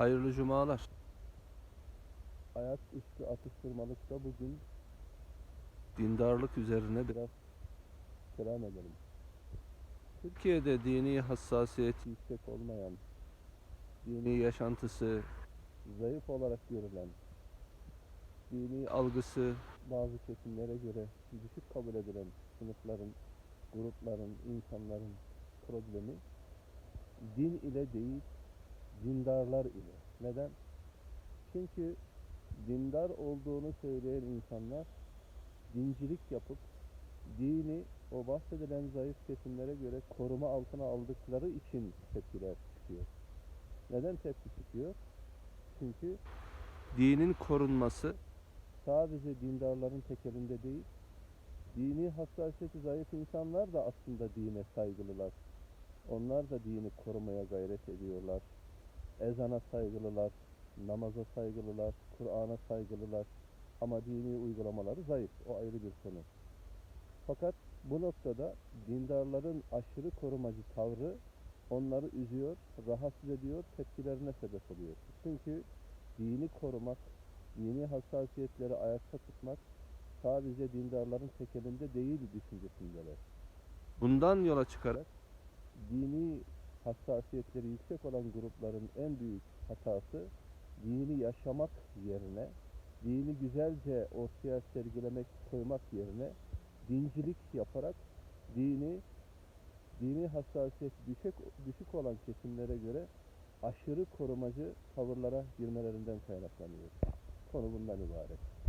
Hayırlı cumalar. Hayat üstü atıştırmalıkta bugün dindarlık üzerine biraz kelam edelim. Türkiye'de dini hassasiyeti yüksek olmayan, dini yaşantısı zayıf olarak görülen, dini algısı bazı kesimlere göre düşük kabul edilen sınıfların, grupların, insanların problemi din ile değil, dindarlar ile. Neden? Çünkü dindar olduğunu söyleyen insanlar dincilik yapıp dini o bahsedilen zayıf kesimlere göre koruma altına aldıkları için tepkiler çıkıyor. Neden tepki çıkıyor? Çünkü dinin korunması sadece dindarların tek elinde değil, dini hassasiyeti zayıf insanlar da aslında dine saygılılar. Onlar da dini korumaya gayret ediyorlar. Ezana saygılılar, namaza saygılılar, Kur'an'a saygılılar. Ama dini uygulamaları zayıf. O ayrı bir konu. Fakat bu noktada dindarların aşırı korumacı tavrı onları üzüyor, rahatsız ediyor, tepkilerine sebep oluyor. Çünkü dini korumak, dini hassasiyetleri ayakta tutmak sadece dindarların tek elinde değil düşüncesindeler. Bundan yola çıkarak dini hassasiyetleri yüksek olan grupların en büyük hatası dini yaşamak yerine, dini güzelce ortaya sergilemek, koymak yerine dincilik yaparak dini dini hassasiyet düşük, düşük olan kesimlere göre aşırı korumacı tavırlara girmelerinden kaynaklanıyor. Konu bundan ibaret.